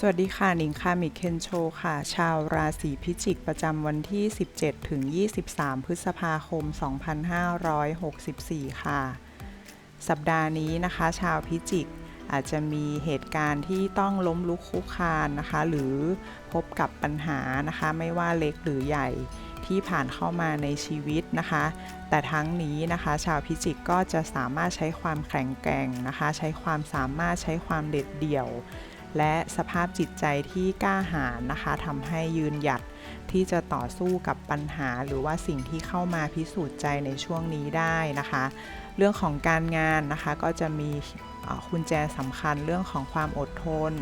สวัสดีค่ะ หนิงคามิเคนโชค่ะ ชาวราศีพิจิกประจำวันที่ 17 ถึง 23 พฤษภาคม 2564 ค่ะ สัปดาห์นี้นะคะ ชาวพิจิกอาจจะมีเหตุการณ์ที่ต้องล้มลุกคุกคานนะคะ หรือพบกับปัญหานะคะ ไม่ว่าเล็กหรือใหญ่ที่ผ่านเข้ามาในชีวิตนะคะ แต่ทั้งนี้นะคะ ชาวพิจิกก็จะสามารถใช้ความแข็งแกร่งนะคะ ใช้ความสามารถใช้ความเด็ดเดี่ยว และสภาพจิตใจที่กล้าหาญนะคะทำให้ยืนหยัดที่จะต่อสู้กับปัญหา หรือว่าสิ่งที่เข้ามาพิสูจน์ใจในช่วงนี้ได้นะคะ เรื่องของการงานนะคะก็จะมีคุณแจสำคัญเรื่องของความอดทน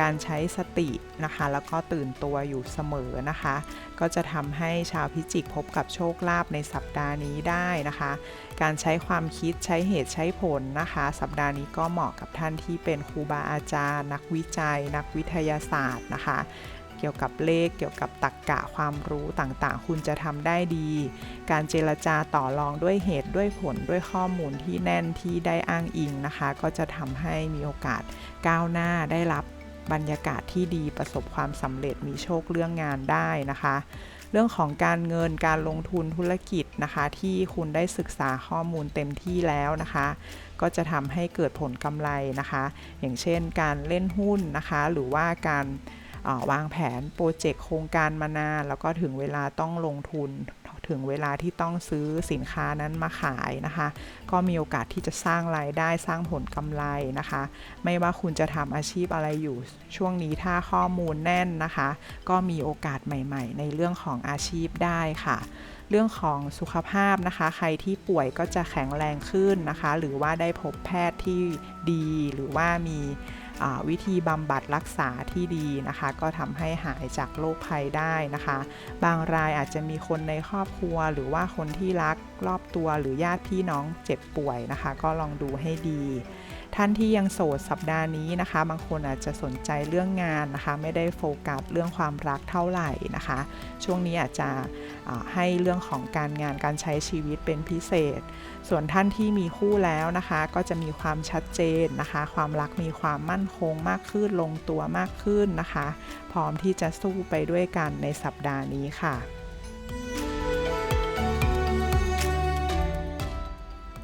การใช้สตินะคะ แล้วก็ตื่นตัวอยู่เสมอนะคะ ก็จะทำให้ชาวพิจิกพบกับโชคลาภในสัปดาห์นี้ได้นะคะ การใช้ความคิดใช้เหตุใช้ผลนะคะ สัปดาห์นี้ก็เหมาะกับท่านที่เป็นครูบาอาจารย์ นักวิจัย นักวิทยาศาสตร์นะคะเกี่ยวกับเลขเกี่ยวกับตรรกกะความรู้ต่างๆ คุณจะทำได้ดี การเจรจาต่อรองด้วยเหตุด้วยผลด้วยข้อมูลที่แน่นที่ได้อ้างอิงนะคะ ก็จะทำให้มีโอกาสก้าวหน้าได้รับ บรรยากาศที่ดีประสบความสำเร็จมีโชคเรื่องงานได้นะคะ เรื่องของการเงินการลงทุนธุรกิจนะคะ ที่คุณได้ศึกษาข้อมูลเต็มที่แล้วนะคะ ก็จะทำให้เกิดผลกำไรนะคะ อย่างเช่นการเล่นหุ้นนะคะ หรือว่าการออวางแผนโปรเจกต์โครงการมานานแล้วก็ถึงเวลาต้องลงทุน ถึงเวลาที่ต้องซื้อสินค้านั้นมาขายนะคะ ก็มีโอกาสที่จะสร้างรายได้สร้างผลกำไรนะคะ ไม่ว่าคุณจะทำอาชีพอะไรอยู่ช่วงนี้ถ้าข้อมูลแน่นนะคะ ก็มีโอกาสใหม่ ๆ ในเรื่องของอาชีพได้ค่ะเรื่องของสุขภาพนะคะ ใครที่ป่วยก็จะแข็งแรงขึ้นนะคะ หรือว่าได้พบแพทย์ที่ดีหรือว่ามี วิธีบำบัดรักษาที่ดีนะคะ ก็ทำให้หายจากโรคภัยได้นะคะ บางรายอาจจะมีคนในครอบครัว หรือว่าคนที่รักรอบตัวหรือญาติพี่น้องเจ็บป่วยนะคะ ก็ลองดูให้ดี ท่านที่ยังโสดสัปดาห์นี้นะคะ บางคนอาจจะสนใจเรื่องงานนะคะ ไม่ได้โฟกัสเรื่องความรักเท่าไหร่นะคะ ช่วงนี้อาจจะให้เรื่องของการงานการใช้ชีวิตเป็นพิเศษ ส่วนท่านที่มีคู่แล้วนะคะ ก็จะมีความชัดเจนนะคะ ความรักมีความมั่นคงมากขึ้นลงตัวมากขึ้นนะคะ พร้อมที่จะสู้ไปด้วยกันในสัปดาห์นี้ค่ะ